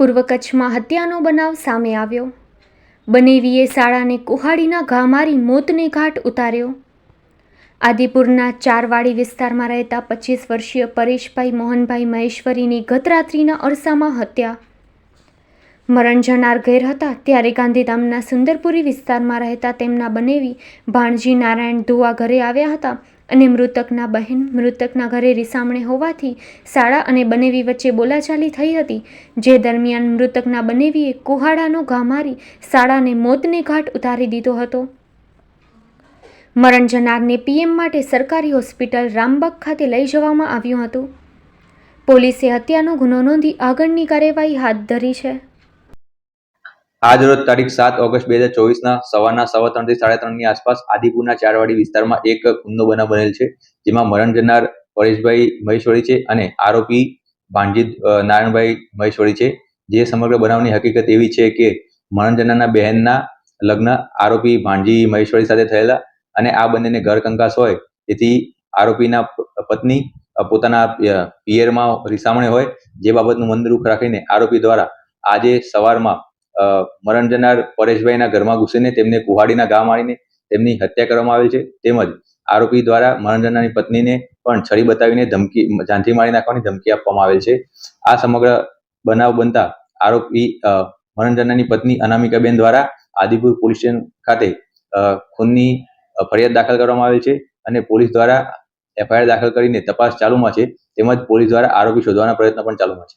પૂર્વ કચ્છમાં હત્યાનો બનાવ સામે આવ્યો. બનેવીએ શાળાને કુહાડીના ઘા મારી મોતને ઘાટ ઉતાર્યો. આદિપુરના ચારવાડી વિસ્તારમાં રહેતા પચીસ વર્ષીય પરેશભાઈ મોહનભાઈ મહેશ્વરીની ગતરાત્રિના અરસામાં હત્યા. મરણ જનાર ઘેર હતા ત્યારે ગાંધીધામના સુંદરપુરી વિસ્તારમાં રહેતા તેમના બનેવી ભાણજી નારાયણ ધુવા ઘરે આવ્યા હતા અને મૃતકના બહેન મૃતકના ઘરે રીસામણે હોવાથી શાળા અને બનેવી વચ્ચે બોલાચાલી થઈ હતી. જે દરમિયાન મૃતકના બનેવીએ કુહાડાનો ઘા મારી શાળાને મોતને ઘાટ ઉતારી દીધો હતો. મરણ જનારને પીએમ માટે સરકારી હોસ્પિટલ રામબગ ખાતે લઈ જવામાં આવ્યું હતું. પોલીસે હત્યાનો ગુનો નોંધી આગળની કાર્યવાહી હાથ ધરી છે. આજ રોજ તારીખ સાત ઓગસ્ટ બે હજાર ચોવીસના સવારના સવા ત્રણથી સાડા ત્રણની આસપાસ આદિપુરના ચારવાડી વિસ્તારમાં એક ખૂનનો બનાવ બનેલ છે, જેમાં મરણ જનાર પરેશભાઈ મહેશ્વરી છે અને આરોપી ભાણજી નારાયણભાઈ મહેશ્વરી છે. જે સમગ્ર બનાવની હકીકત એવી છે કે મરણ જનારના બહેનના લગ્ન આરોપી ભાણજી મહેશ્વરી સાથે થયેલા અને આ બંનેને ઘર કંકાસ હોય તેથી આરોપીના પત્ની પોતાના પિયરમાં રિસામણે હોય, જે બાબતનું મન રાખીને આરોપી દ્વારા આજે સવારમાં મરણ જનાર પરેશભાઈના ઘરમાં ઘૂસીને તેમને કુહાડીના ઘા મારીને તેમની હત્યા કરવામાં આવેલ છે. તેમજ આરોપી દ્વારા મરણ જનારની પત્નીને પણ છરી બતાવીને ધમકી, જાનથી મારી નાખવાની ધમકી આપવામાં આવેલ છે. આ સમગ્ર બનાવ બનતા આરોપી મરણ જનારની પત્ની અનામિકાબેન દ્વારા આદિપુર પોલીસ સ્ટેશન ખાતે ખૂનની ફરિયાદ દાખલ કરવામાં આવેલ છે અને પોલીસ દ્વારા એફઆઈઆર દાખલ કરીને તપાસ ચાલુમાં છે. તેમજ પોલીસ દ્વારા આરોપી શોધવાના પ્રયત્ન પણ ચાલુમાં છે.